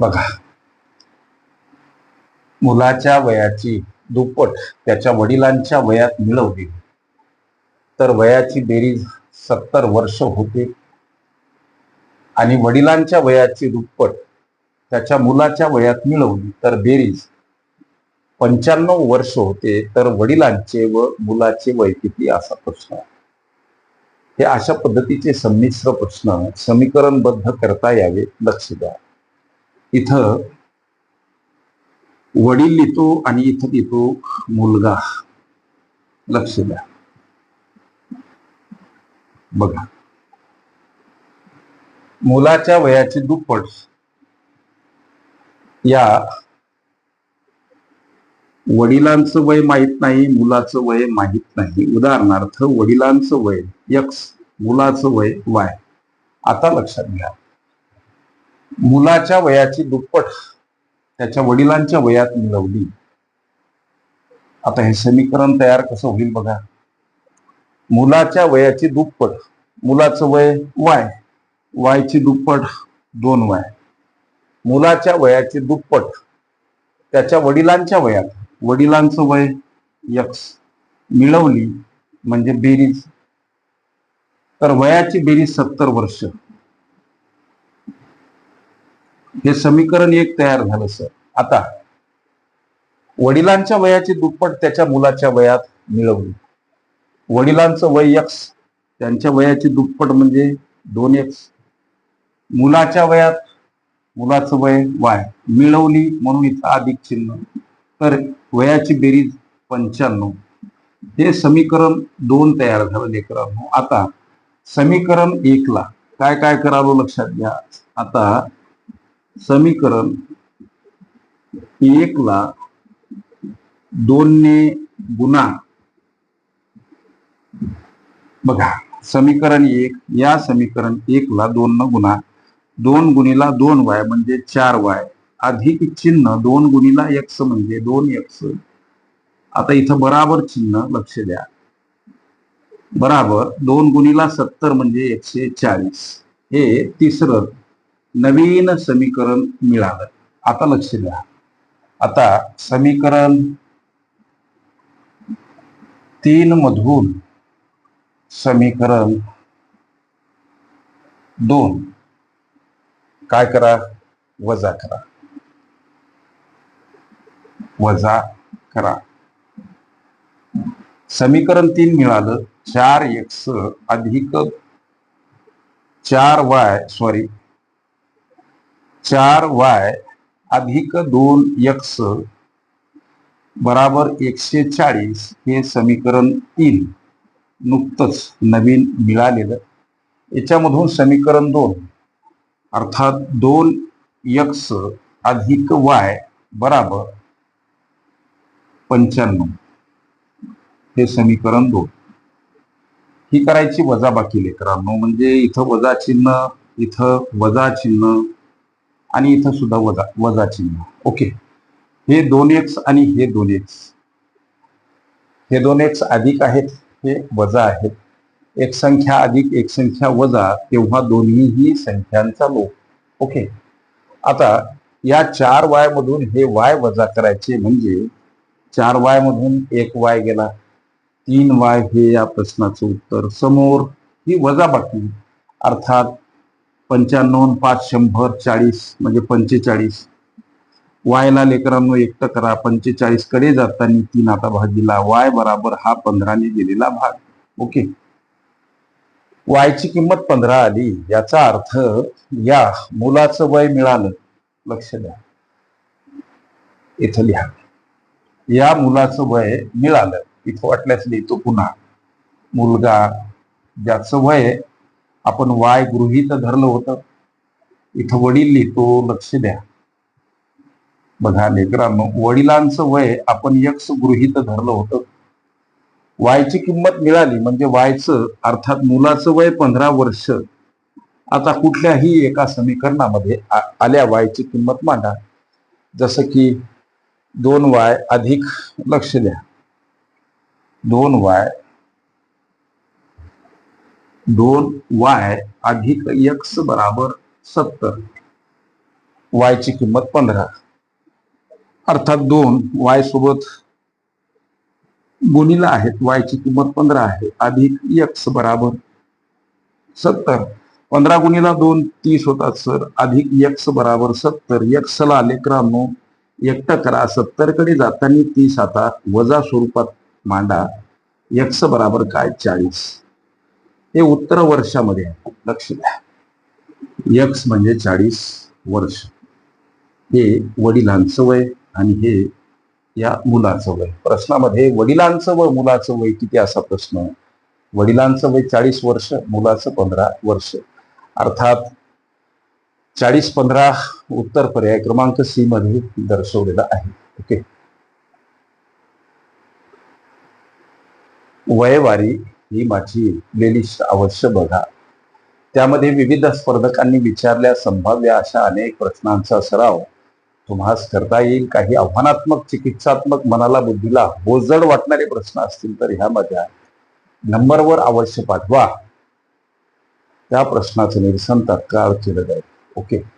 बघा. मुलाच्या वयाची दुप्पट त्याच्या वडिलांच्या वयात मिळवली. तर वयाची बेरीज सत्तर वर्ष होते. आणि वडिलांच्या वयाची दुप्पट त्याच्या मुलाच्या वयात मिळवली. तर बेरीज पंच्याण्णव वर्ष होते. तर वडिलांचे व मुलाचे वय किती? असा प्रश्न हे अशा पद्धतीचे संमिश्र प्रश्न समीकरणबद्ध करता यावे. लक्ष द्या. इथं वडील लिहितो आणि इथं लिहितो मुलगा. लक्ष द्या. बघा. मुलाच्या वयाचे दुप्पट. या वडिलांचं वय माहीत नाही मुलाचं वय माहीत नाही. उदाहरणार्थ वडिलांचं वय यक्स मुलाचं वय वाय आता लक्षात घ्या. मुलाच्या वयाची दुप्पट त्याच्या वडिलांच्या वयात मिळवली. आता हे समीकरण तयार कसं होईल बघा. मुलाच्या वयाची दुप्पट मुलाचं वय वाय वायची दुप्पट दोन वाय. मुलाच्या वयाची दुप्पट त्याच्या वडिलांच्या वयात वडिलांचं वय यक्स मिळवली म्हणजे बेरीज. तर वयाची बेरीज सत्तर वर्ष. हे समीकरण एक तयार झालं सर. आता वडिलांच्या वयाची दुप्पट त्याच्या मुलाच्या वयात मिळवली वडिलांचं वय एक्स त्यांच्या वयाची दुप्पट म्हणजे दोन एक्स मुलाच्या वयात मुलाचं वय वाय मिळवली म्हणून इथं अधिक चिन्ह. तर वयाची बेरीज पंच्याण्णव. हे समीकरण दोन तयार झालं लेकरांनो. आता समीकरण एकला. काय काय करावं लक्षात घ्या. आता समीकरण एकला दोनने गुणा. बघा समीकरण एक या समीकरण एकला दोन न गुणा. दोन गुणीला दोन वाय म्हणजे चार वाय. अधिक चिन्ह दोन गुणीला एक्स म्हणजे दोन एक्स आता इथं बराबर चिन्ह लक्ष द्या. बराबर दोन गुणीला सत्तर म्हणजे एकशे चाळीस. हे तिसरं नवीन समीकरण मिळालं. आता लक्ष द्या. आता समीकरण तीन मधून समीकरण दोन. काय करा? वजा करा. वजा करा. समीकरण तीन मिळालं. चार एक्स अधिक चार वाय सॉरी चार वाय अधिक दोन एक्स बराबर एकशे चाळीस हे समीकरण तीन नुकतंच नवीन मिळालेलं. याच्यामधून समीकरण दोन अर्थात दोन यक्स अधिक वाय बराबर पंच्याण्णव. हे समीकरण दोन. ही करायची वजाबाकी लेकरांनो म्हणजे इथं वजा चिन्ह इथं वजा चिन्ह आणि इथं सुद्धा वजा वजा चिन्ह. ओके. हे दोन एक्स आणि हे दोन एक्स हे दोन एक्स अधिक आहेत हे वजा आहेत. एक संख्या अधिक एक संख्या वजा तेव्हा दोन्हीही संख्यांचा लोक ओके. आता या चार वाय मधून हे वाय वजा करायचे म्हणजे चार वाय मधून एक वाय गेला. तीन वाय हे या प्रश्नाचं उत्तर समोर. ही वजाबाकी अर्थात पंच्याण्णव पाच शंभर चाळीस म्हणजे पंचेचाळीस. वायला लेकरांनो एकटं करा पंचेचाळीसकडे जाताना तीन आता भागीला. वाय बराबर हा पंधराने दिलेला भाग. ओके. वायची किंमत पंधरा आली. याचा अर्थ या मुलाचं वय मिळालं. लक्ष द्या. इथं लिहा. या मुलाचं वय मिळालं. इथं वाटल्यास लिहितो पुन्हा. मुलगा ज्याचं वय आपण वाय गृहीत धरलं होतं. इथं वडील लिहितो लक्ष द्या. बघा लेकरांनो वडिलांचं वय आपण यक्स गृहीत धरलं होतं. वायची किंमत मिळाली म्हणजे वायचं अर्थात मुलाचं वय पंधरा वर्ष. आता कुठल्याही एका समीकरणामध्ये आ- आल्या वायची किंमत मांडा. जसं की दोन वाय अधिक लक्ष द्या. दोन वाय दोन वाय अधिक एक्स बराबर सत्तर. वायची किंमत पंधरा. अर्थात दोन वाय सोबत गुणीला आहेत वायची किंमत पंधरा आहे अधिक यक्स बराबर सत्तर. पंधरा गुणीला दोन तीस होतात सर. अधिक यक्स बराबर सत्तर. यक्सला लेकरांनो एकटं करा सत्तरकडे जाताना तीस आता वजा स्वरूपात मांडा. यक्स बराबर काय? चाळीस. हे उत्तर वर्षामध्ये आहे. लक्ष द्या यक्स म्हणजे चाळीस वर्ष. हे वडिलांचं वय आणि हे या मुलाचं वय. प्रश्नामध्ये वडिलांचं व मुलाचं वय किती असा प्रश्न? वडिलांचं वय चाळीस वर्ष मुलाचं पंधरा वर्ष. अर्थात चाळीस पंधरा उत्तर पर्याय क्रमांक सी मध्ये दर्शवलेला आहे. ओके वयवारी ही माझी प्लेलिस्ट अवश्य बघा. त्यामध्ये विविध स्पर्धकांनी विचारल्या संभाव्य अशा अनेक प्रश्नांचा सराव तुम्हास करता येईल? काही आव्हानात्मक चिकित्सात्मक मनाला बुद्धीला बोजड वाटणारे प्रश्न असतील तर ह्या माझ्या नंबरवर अवश्य पाठवा. त्या प्रश्नाचं निरसन तात्काळ केलं जाईल. ओके.